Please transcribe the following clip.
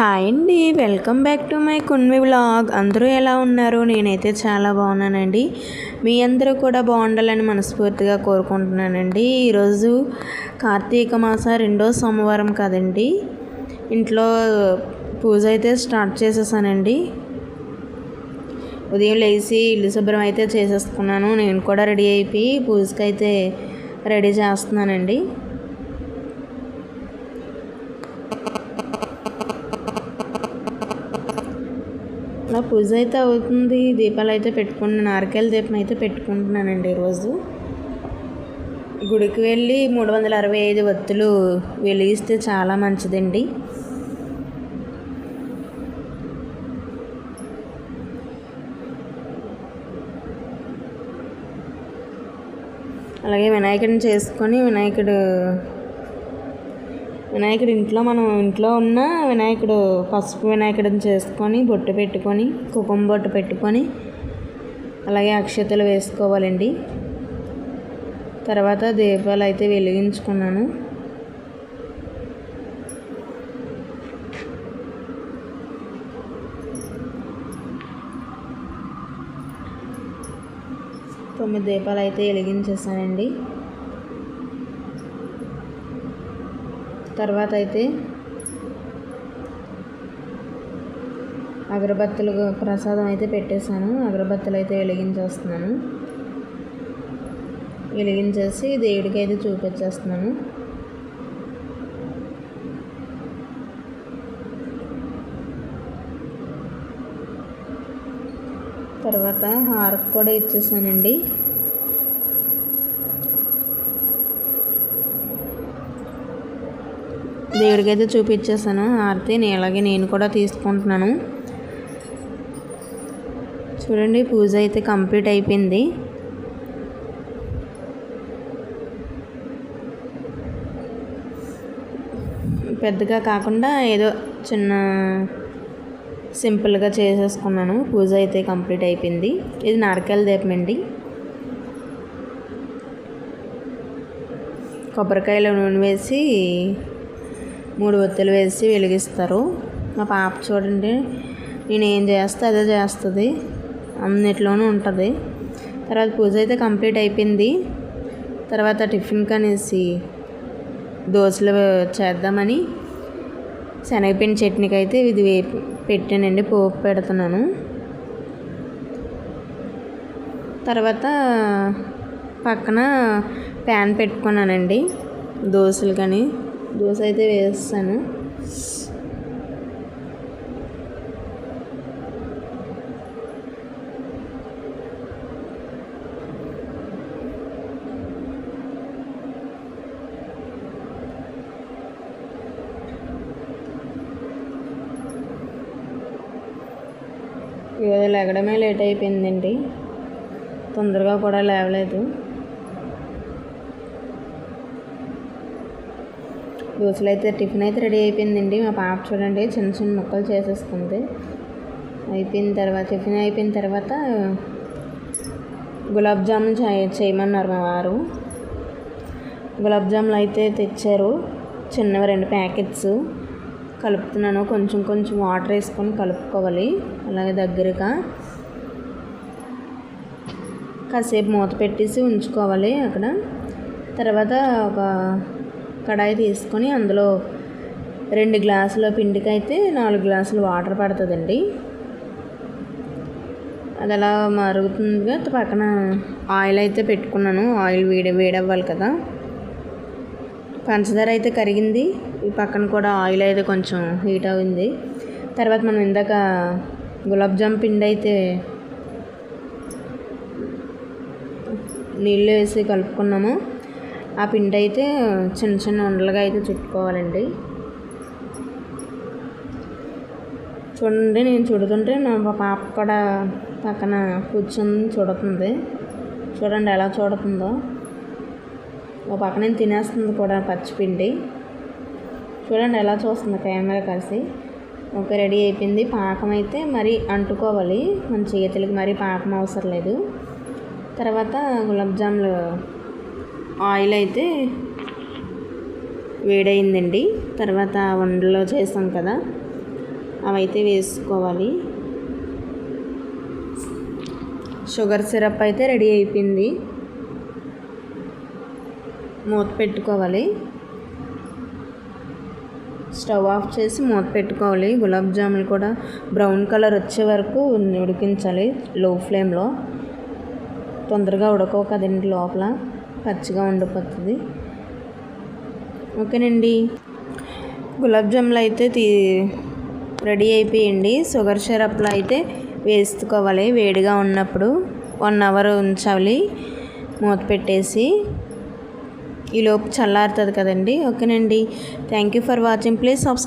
Hi అండి. Welcome back to my Kunvi vlog. అందరూ ఎలా ఉన్నారు? నేనైతే చాలా బాగున్నానండి. మీ అందరూ కూడా బాగుండాలని మనస్ఫూర్తిగా కోరుకుంటున్నానండి. ఈరోజు కార్తీక మాస రెండో సోమవారం కదండి. ఇంట్లో పూజ అయితే స్టార్ట్ చేసేసానండి. ఉదయం లేచి ఇల్లు శుభ్రం అయితే చేసేసుకున్నాను. నేను కూడా రెడీ అయిపోయి పూజకి అయితే రెడీ చేస్తున్నానండి. అలా పూజ అయితే అవుతుంది. దీపాలు అయితే పెట్టుకుంటున్నాను నారికేల దీపం అయితే పెట్టుకుంటున్నానండి ఈరోజు. గుడికి వెళ్ళి మూడు వందల అరవై ఐదు వత్తులు వెలిగిస్తే చాలా మంచిదండి. అలాగే వినాయకుడిని చేసుకొని వినాయకుడు వినాయకుడు ఇంట్లో మనం ఇంట్లో ఉన్న వినాయకుడు పసుపు వినాయకుడిని చేసుకొని బొట్టు పెట్టుకొని కుంకుమ బొట్టు పెట్టుకొని అలాగే అక్షతలు వేసుకోవాలండి. తర్వాత దీపాలు అయితే వెలిగించుకున్నాను. తొమ్మిది దీపాలు అయితే వెలిగించేసానండి. తర్వాత అయితే అగరబత్తులు ప్రసాదం అయితే పెట్టేశాను. అగరబత్తులు అయితే వెలిగించేస్తున్నాను. వెలిగించేసి దేవుడికి అయితే చూపించేస్తున్నాను. తర్వాత హారతి కూడా ఇచ్చేసానండి. దేవుడికి అయితే చూపించేసాను హారతి నేను అలాగే నేను కూడా తీసుకుంటున్నాను. చూడండి పూజ అయితే కంప్లీట్ అయిపోయింది. పెద్దగా కాకుండా ఏదో చిన్న సింపుల్గా చేసేసుకున్నాను. పూజ అయితే కంప్లీట్ అయిపోయింది. ఇది నారకాయల దీపం అండి. కొబ్బరికాయలో నూనె వేసి మూడు ఒత్తులు వేసి వెలిగిస్తారు. మా పాప చూడండి నేను ఏం చేస్తే అదే చేస్తుంది. అన్నిట్లోనూ ఉంటుంది. తర్వాత పూజ అయితే కంప్లీట్ అయిపోయింది. తర్వాత టిఫిన్ కనేసి దోశలు చేద్దామని శనగపిండి చట్నీకి అయితే ఇది వే పెట్టానండి పోపు పెడుతున్నాను. తర్వాత పక్కన ప్యాన్ పెట్టుకున్నానండి దోశలు కానీ. దోశ అయితే వేస్తాను లేగడమే లేట్ అయిపోయిందండి. తొందరగా కూడా లేవలేదు. దోశలు అయితే టిఫిన్ అయితే రెడీ అయిపోయిందండి. మా పాప చూడండి చిన్న చిన్న ముక్కలు చేసేస్తుంది. అయిపోయిన తర్వాత టిఫిన్ అయిపోయిన తర్వాత గులాబ్ జామున్ చేయమన్నారు మా వారు. గులాబ్ జాములు అయితే తెచ్చారు. చిన్నవి రెండు ప్యాకెట్స్. కలుపుతున్నాను. కొంచెం కొంచెం వాటర్ వేసుకొని కలుపుకోవాలి. అలాగే దగ్గరగా కాసేపు మూత పెట్టేసి ఉంచుకోవాలి అక్కడ. తర్వాత ఒక కడాయి తీసుకొని అందులో రెండు గ్లాసుల పిండికి అయితే నాలుగు గ్లాసులు వాటర్ పడుతుందండి. అది అలా మరుగుతుందిగా. పక్కన ఆయిల్ అయితే పెట్టుకున్నాను. ఆయిల్ వేడి వేడవ్వాలి కదా. పంచదార అయితే కరిగింది. ఈ పక్కన కూడా ఆయిల్ అయితే కొంచెం హీట్ అయింది. తర్వాత మనం ఇందాక గులాబ్ జామ్ పిండి అయితే నీళ్ళు వేసి కలుపుకున్నాము. ఆ పిండి అయితే చిన్న చిన్న ఉండలుగా అయితే చుట్టుకోవాలండి. చూడండి నేను చూడుతుంటే నా పాప కూడా పక్కన కూర్చొని చూడుతుంది. చూడండి ఎలా చూడుతుందో. ఓ పక్కన తినేస్తుంది కూడా పచ్చిపిండి చూడండి ఎలా చూస్తుంది కెమెరా కలిసి. ఓకే రెడీ అయిపోయింది. పాకం అయితే మరీ అంటుకోవాలి. మన చేతులకి మరీ పాకం అవసరం లేదు. తర్వాత గులాబ్ జాములు ఆయిల్ అయితే వేడైందండి. తర్వాత వండలో చేసాం కదా అవైతే వేసుకోవాలి. షుగర్ సిరప్ అయితే రెడీ అయిపోయింది. మూత పెట్టుకోవాలి. స్టవ్ ఆఫ్ చేసి మూత పెట్టుకోవాలి. గులాబ్ జాములు కూడా బ్రౌన్ కలర్ వచ్చే వరకు ఉడికించాలి లో ఫ్లేమ్లో. తొందరగా ఉడకవు కదండి లోపల. పచ్చిగా ఉండిపోతుంది. ఓకేనండి. గులాబ్ జాములు అయితే తీ రెడీ అయిపోయింది. షుగర్ సిరప్లో అయితే వేసుకోవాలి. వేడిగా ఉన్నప్పుడు వన్ అవర్ ఉంచాలి. మూత పెట్టేసి. ఈలోపు చల్లారుతుంది కదండి. ఓకేనండి. Thank you for watching please subscribe